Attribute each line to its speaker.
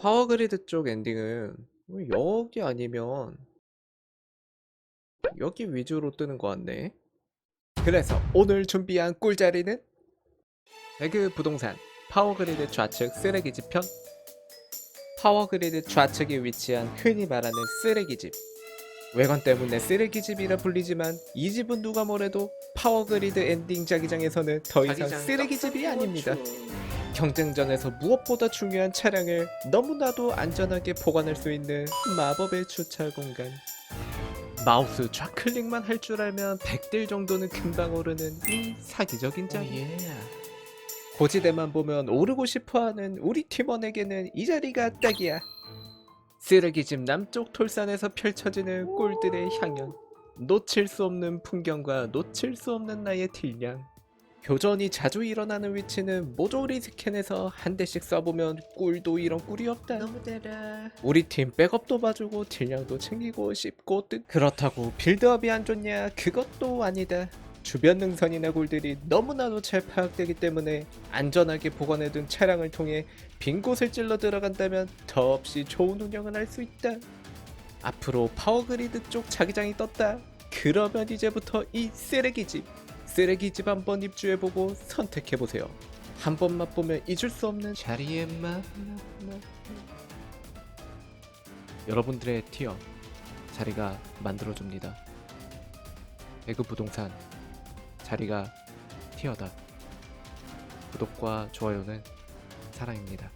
Speaker 1: 파워그리드 쪽 엔딩은 뭐 여기 아니면 여기 위주로 뜨는 것 같네. 그래서 오늘 준비한 꿀자리는 배그 부동산 파워그리드 좌측 쓰레기집 편 파워그리드 좌측에 위치한 흔히 말하는 쓰레기집 외관 때문에 쓰레기집이라 불리지만 이 집은 누가 뭐래도 파워그리드 엔딩 자기장에서는 더 이상 쓰레기집이 아닙니다. 경쟁전에서 무엇보다 중요한 차량을 너무나도 안전하게 보관할 수 있는 마법의 주차 공간. 마우스 좌클릭만 할 줄 알면 100딜 정도는 금방 오르는 이 사기적인 장. 고지대만 보면 오르고 싶어하는 우리 팀원에게는 이 자리가 딱이야. 쓰레기집 남쪽 돌산에서 펼쳐지는 꿀들의 향연. 놓칠 수 없는 풍경과 놓칠 수 없는 나의 딜량. 교전이 자주 일어나는 위치는 모조리 스캔해서 한 대씩 쏴보면 꿀도 이런 꿀이 없다. 너무 달아. 우리 팀 백업도 봐주고 딜량도 챙기고 씹고 뜯. 그렇다고 빌드업이 안 좋냐? 그것도 아니다. 주변 능선이나 골들이 너무나도 잘 파악되기 때문에 안전하게 보관해둔 차량을 통해 빈 곳을 찔러 들어간다면 더없이 좋은 운영을 할 수 있다. 앞으로 파워그리드 쪽 자기장이 떴다. 그러면 이제부터 이 쓰레기집, 쓰레기집 한번 입주해보고 선택해보세요. 한 번 맛보면 잊을 수 없는 자리의 맛. 여러분들의 티어 자리가 만들어줍니다. 배그 부동산 자리가 티어다. 구독과 좋아요는 사랑입니다.